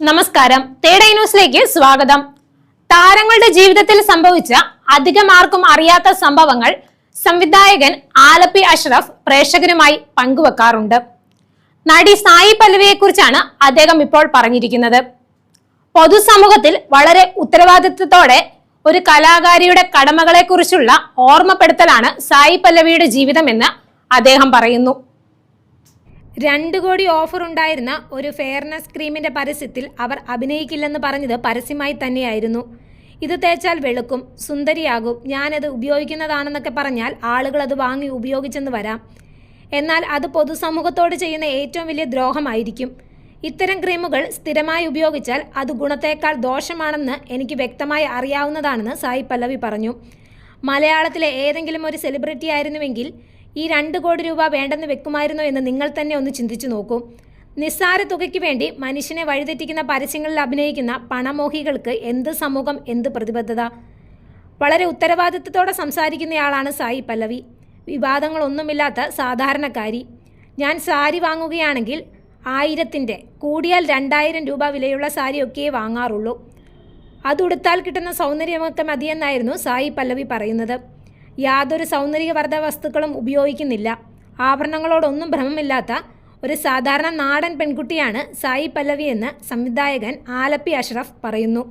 നമസ്കാരം. തേടൈ ന്യൂസിലേക്ക് സ്വാഗതം. താരങ്ങളുടെ ജീവിതത്തിൽ സംഭവിച്ച അധികം ആർക്കും അറിയാത്ത സംഭവങ്ങൾ സംവിധായകൻ ആലപ്പി അഷ്റഫ് പ്രേക്ഷകരുമായി പങ്കുവെക്കാറുണ്ട്. നടി സായി പല്ലവിയെ കുറിച്ചാണ് അദ്ദേഹം ഇപ്പോൾ പറഞ്ഞിരിക്കുന്നത്. പൊതുസമൂഹത്തിൽ വളരെ ഉത്തരവാദിത്വത്തോടെ ഒരു കലാകാരിയുടെ കടമകളെക്കുറിച്ചുള്ള ഓർമ്മപ്പെടുത്തലാണ് സായി പല്ലവിയുടെ ജീവിതമെന്ന് അദ്ദേഹം പറയുന്നു. രണ്ട് കോടി ഓഫർ ഉണ്ടായിരുന്ന ഒരു ഫെയർനെസ് ക്രീമിന്റെ പരസ്യത്തിൽ അവർ അഭിനയിക്കില്ലെന്ന് പറഞ്ഞത് പരസ്യമായി തന്നെയായിരുന്നു. ഇത് തേച്ചാൽ വെളുക്കും സുന്ദരിയാകും ഞാനത് ഉപയോഗിക്കുന്നതാണെന്നൊക്കെ പറഞ്ഞാൽ ആളുകൾ അത് വാങ്ങി ഉപയോഗിച്ചെന്ന് വരാം. എന്നാൽ അത് പൊതുസമൂഹത്തോട് ചെയ്യുന്ന ഏറ്റവും വലിയ ദ്രോഹമായിരിക്കും. ഇത്തരം ക്രീമുകൾ സ്ഥിരമായി ഉപയോഗിച്ചാൽ അത് ഗുണത്തേക്കാൾ ദോഷമാണെന്ന് എനിക്ക് വ്യക്തമായി അറിയാവുന്നതാണെന്ന് സായി പല്ലവി പറഞ്ഞു. മലയാളത്തിലെ ഏതെങ്കിലും ഒരു സെലിബ്രിറ്റി ആയിരുന്നുവെങ്കിൽ ഈ രണ്ട് കോടി രൂപ വേണ്ടെന്ന് വെക്കുമായിരുന്നോ എന്ന് നിങ്ങൾ തന്നെ ഒന്ന് ചിന്തിച്ചു നോക്കൂ. നിസ്സാര തുകയ്ക്ക് വേണ്ടി മനുഷ്യനെ വഴിതെറ്റിക്കുന്ന പരസ്യങ്ങളിൽ അഭിനയിക്കുന്ന പണമോഹികൾക്ക് എന്ത് സമൂഹം എന്ത് പ്രതിബദ്ധത? വളരെ ഉത്തരവാദിത്വത്തോടെ സംസാരിക്കുന്നയാളാണ് സായി പല്ലവി. വിവാദങ്ങളൊന്നുമില്ലാത്ത സാധാരണക്കാരി. ഞാൻ സാരി വാങ്ങുകയാണെങ്കിൽ ആയിരത്തിന്റെ കൂടിയാൽ രണ്ടായിരം രൂപ വിലയുള്ള സാരിയൊക്കെയേ വാങ്ങാറുള്ളൂ. അതുടുത്താൽ കിട്ടുന്ന സൗന്ദര്യമൊക്കെ മതിയെന്നായിരുന്നു സായി പല്ലവി പറയുന്നത്. യാതൊരു സൗന്ദര്യവർദ്ധ വസ്തുക്കളും ഉപയോഗിക്കുന്നില്ല. ആഭരണങ്ങളോടൊന്നും ഭ്രമമില്ലാത്ത ഒരു സാധാരണ നാടൻ പെൺകുട്ടിയാണ് സായി പല്ലവി എന്ന് സംവിധായകൻ ആലപ്പി അഷ്റഫ് പറയുന്നു.